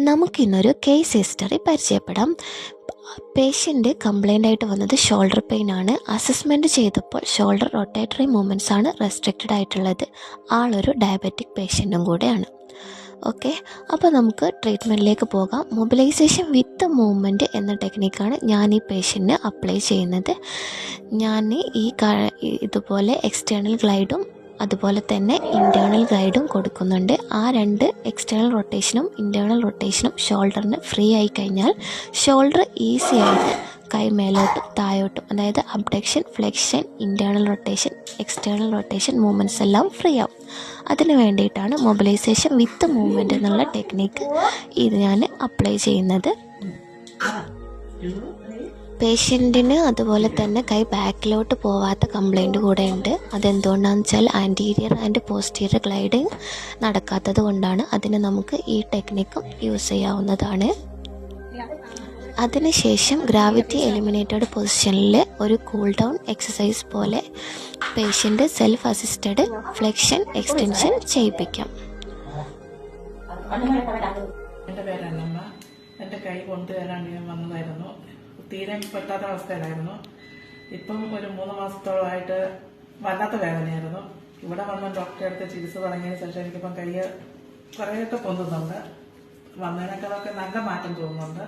നമുക്കിന്നൊരു case history പരിചയപ്പെടാം. Patient complaint ആയിട്ട് വന്നത് ഷോൾഡർ പെയിൻ ആണ്. അസസ്മെന്റ് ചെയ്തപ്പോൾ ഷോൾഡർ റൊട്ടേറ്ററി മൂവ്മെന്റ്സ് ആണ് റെസ്ട്രിക്റ്റഡ് ആയിട്ടുള്ളത്. ആളൊരു ഡയബറ്റിക് പേഷ്യന്റും കൂടെയാണ്. ഓക്കെ അപ്പോൾ നമുക്ക് ട്രീറ്റ്മെന്റിലേക്ക് പോകാം. മൊബിലൈസേഷൻ വിത്ത് മൂവ്മെന്റ് എന്ന ടെക്നിക്കാണ് ഞാൻ ഈ പേഷ്യന്റിന് അപ്ലൈ ചെയ്യുന്നത്. ഞാൻ ഈ ഇതുപോലെ എക്സ്റ്റേണൽ ഗ്ലൈഡും അതുപോലെ തന്നെ ഇന്റേർണൽ ഗൈഡും കൊടുക്കുന്നുണ്ട്. ആ രണ്ട് എക്സ്റ്റേണൽ റൊട്ടേഷനും ഇന്റേർണൽ റൊട്ടേഷനും ഷോൾഡറിന് ഫ്രീ ആയി കഴിഞ്ഞാൽ ഷോൾഡർ ഈസി ആയിട്ട് കൈ മേലോട്ടും താഴോട്ടും അതായത് abduction flexion internal rotation external rotation movements എല്ലാം ഫ്രീ ആവും. അതിന് വേണ്ടിയിട്ടാണ് മൊബിലൈസേഷൻ വിത്ത് മൂവ്മെന്റ് എന്നുള്ള ടെക്നിക്ക് ഇത് ഞാൻ അപ്ലൈ ചെയ്യുന്നത്. പേഷ്യന്റിന് അതുപോലെ തന്നെ കൈ ബാക്കിലോട്ട് പോവാത്ത കംപ്ലൈന്റ് കൂടെ ഉണ്ട് അതെന്തുകൊണ്ടാണെന്ന് വെച്ചാൽ ആന്റീരിയർ ആൻഡ് പോസ്റ്റീരിയർ ഗ്ലൈഡിങ് നടക്കാത്തത് കൊണ്ടാണ്. അതിന് നമുക്ക് ഈ ടെക്നിക്കും യൂസ് ചെയ്യാവുന്നതാണ്. അതിനുശേഷം ഗ്രാവിറ്റി എലിമിനേറ്റഡ് പൊസിഷനിൽ ഒരു കൂൾ ഡൗൺ എക്സസൈസ് പോലെ patient self assisted flexion extension ചെയ്യിപ്പിക്കാം. എന്റെ പേരാണ് എന്റെ കൈ കൊണ്ടുവരാൻ ഞാൻ വന്നതായിരുന്നു. തീരെ പറ്റാത്ത അവസ്ഥയിലായിരുന്നു. ഇപ്പം ഒരു മൂന്ന് മാസത്തോളമായിട്ട് വല്ലാത്ത വേദനയായിരുന്നു. ഇവിടെ വന്ന ഡോക്ടറെ അടുത്ത് ചികിത്സ തുടങ്ങിയതിന് ശേഷം എനിക്കിപ്പം കൈ കുറേയൊക്കെ പൊന്തുന്നുണ്ട്. വന്നതിനേക്കാളൊക്കെ നല്ല മാറ്റം തോന്നുന്നുണ്ട്.